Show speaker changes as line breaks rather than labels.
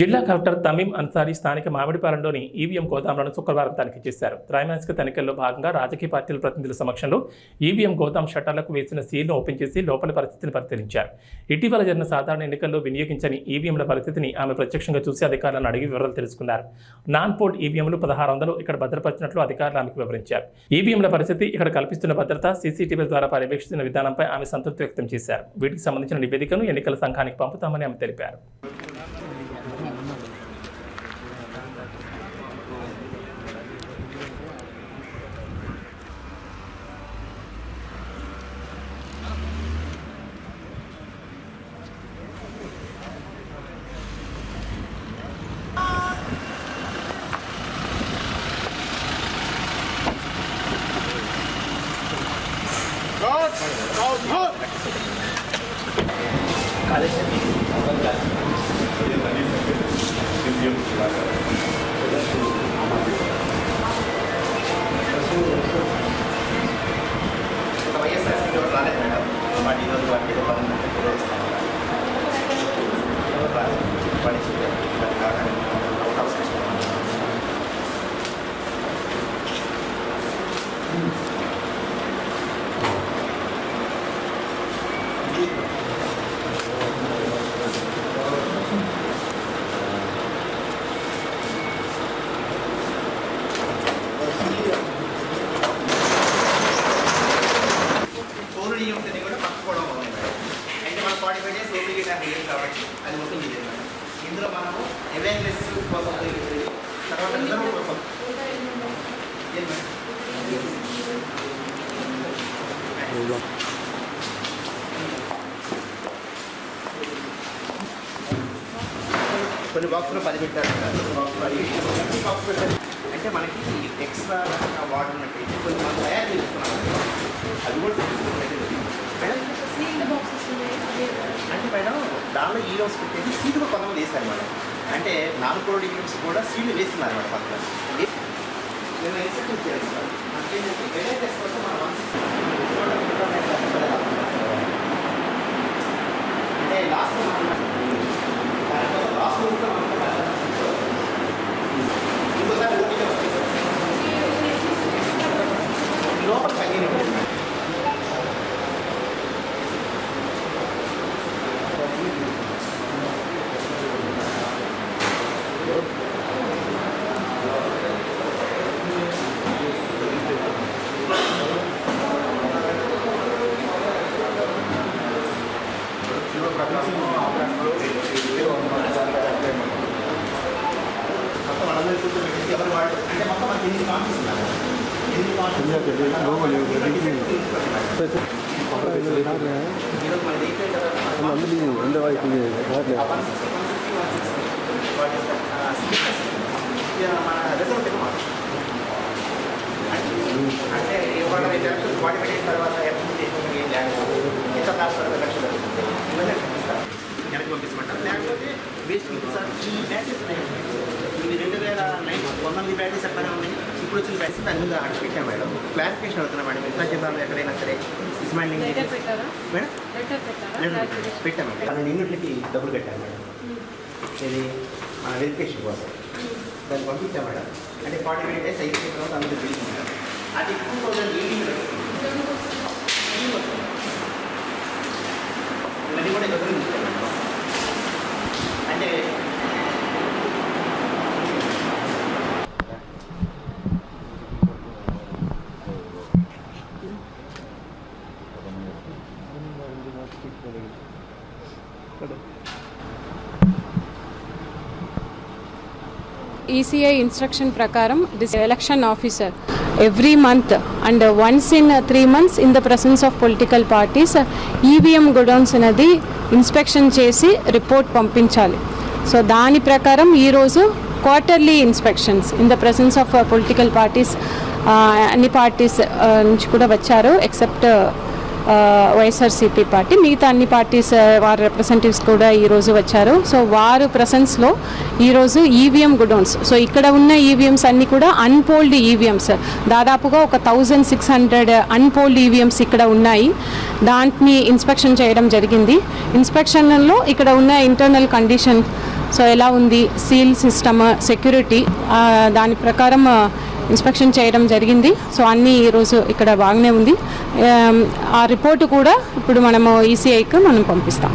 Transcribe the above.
జిల్లా కలెక్టర్ తమీం అన్సారీ స్థానిక మామిడిపాలెంలోని ఈవీఎం గోదాంలను శుక్రవారం తనిఖీ చేశారు. త్రైమాసిక తనిఖీల్లో భాగంగా రాజకీయ పార్టీల ప్రతినిధుల సమక్షంలో ఈవీఎం గోదాం షట్టర్లకు వేసిన సీల్ను ఓపెన్ చేసి లోపలి పరిస్థితిని పరిశీలించారు. ఇటీవల జరిగిన సాధారణ ఎన్నికల్లో వినియోగించని ఈవీఎంల పరిస్థితిని ఆమె ప్రత్యక్షంగా చూసి అధికారులను అడిగి వివరాలు తెలుసుకున్నారు. నాన్ పోర్ట్ ఈవీఎంలు పదహారు వందలు ఇక్కడ భద్రపరిచినట్లు అధికారులు ఆమెకు వివరించారు. ఈవీఎంల పరిస్థితి ఇక్కడ కల్పిస్తున్న భద్రత సీసీటీవీ ద్వారా పర్యవేక్షిస్తున్న విధానంపై ఆమె సంతృప్తి వ్యక్తం చేశారు. వీటికి సంబంధించిన నివేదికను ఎన్నికల సంఘానికి పంపుతామని ఆమె తెలిపారు.
ఒక వైఎస్ఆర్సీపీ ఒకటి రాలేదు మేడం వాటి ఈరోజు వాటి పనులు పని కాగానే అవకాశం ఇస్తాం. సోలుడి యూనిట్ని కూడా పట్టుకోవడం ఉంది మేడం అంటే మన ఫార్టీ ఫైవ్ డేస్ ఓపీగా నాకు లేదు కాబట్టి అది ఓపెన్ చేయలేదు మేడం ఇందులో మనము అవేర్నెస్ కోసం ఉపయోగించేది తర్వాత రిజర్వ్ కోసం ఏం మేడం? కొన్ని బాక్సులు పది పెట్టారు బాక్స్ పెట్టారు అంటే మనకి ఎక్స్ట్రా వాటర్ ఉన్నట్టు కొన్ని మనం తయారు చేసుకున్నాం. అది కూడా మేడం అంటే మేడం దానిలో ఈ రోజు పెట్టేసి సీట్లు కొంతమంది వేశారు మేడం. అంటే నాలుగు కోడి యూనిట్స్ కూడా సీట్లు వేస్తున్నారు మేడం పక్కన. నేను కోసం మనం one sixty అంటే last nó vẫn phải như thế này Gracias. Sixty one sixty అంటే ఇవాళ ఎలక్షన్ ఫార్టీ తర్వాత ఎలక్షన్ చేసిన ఏం లేకపోతే ఎంత కాస్ట్ వరకు వెనక్కి పంపించమంటారు లేకపోతే వేస్ట్ సార్. ఈ బ్యాచెస్ ఇవి రెండు వేల నైన్ వందల బ్యాచెస్ ఎక్కడనే ఉన్నాయి. ఇప్పుడు వచ్చిన బ్యాచెస్ దాని మీద అటు పెట్టాం మేడం. క్లారిఫికేషన్ అవుతున్నా మేడం ఎంత జిల్లాలో ఎక్కడైనా సరే?
పెట్టారా?
మేడం. పెట్టాం. మేడం. పన్నెండు యూనిట్లకి డబ్బులు కట్టాను మేడం. ఇది వెరిఫికేషన్ కోసం. దాన్ని పంపించాం మేడం. అంటే ఫార్టీ ఫైవ్ డేస్ అయిపోయిన తర్వాత మేడం. అది టూ థౌజండ్ ఎయిటీన్లో ఇవన్నీ కూడా ఎవరు అంటే
ఈసీఐ ఇన్స్ట్రక్షన్ ప్రకారం this election officer every month and once in three months in the presence of political parties EVM godowns అనేది ఇన్స్పెక్షన్ చేసి రిపోర్ట్ పంపించాలి. సో దాని ప్రకారం ఈరోజు quarterly inspections in the presence of political parties అన్ని parties నుంచి కూడా వచ్చారు ఎక్సెప్ట్ వైఎస్ఆర్సీపీ పార్టీ మిగతా అన్ని పార్టీస్ వారి రిప్రజెంటేటివ్స్ కూడా ఈరోజు వచ్చారు. సో వారు ప్రసెన్స్లో ఈరోజు ఈవీఎం గుడౌన్స్ సో ఇక్కడ ఉన్న ఈవీఎంస్ అన్నీ కూడా అన్పోల్డ్ ఈవీఎంస్ దాదాపుగా ఒక thousand six hundred unpolled EVMs ఇక్కడ ఉన్నాయి. దాంట్ని ఇన్స్పెక్షన్ చేయడం జరిగింది. ఇన్స్పెక్షన్లో ఇక్కడ ఉన్న ఇంటర్నల్ కండిషన్ సో ఎలా ఉంది? సీల్ సిస్టమ్ సెక్యూరిటీ దాని ప్రకారం ఇన్స్పెక్షన్ చేయడం జరిగింది. సో అన్నీ ఈరోజు ఇక్కడ బాగానే ఉంది. ఆ రిపోర్టు కూడా ఇప్పుడు మనము ఈసీఐకి మనం పంపిస్తాం.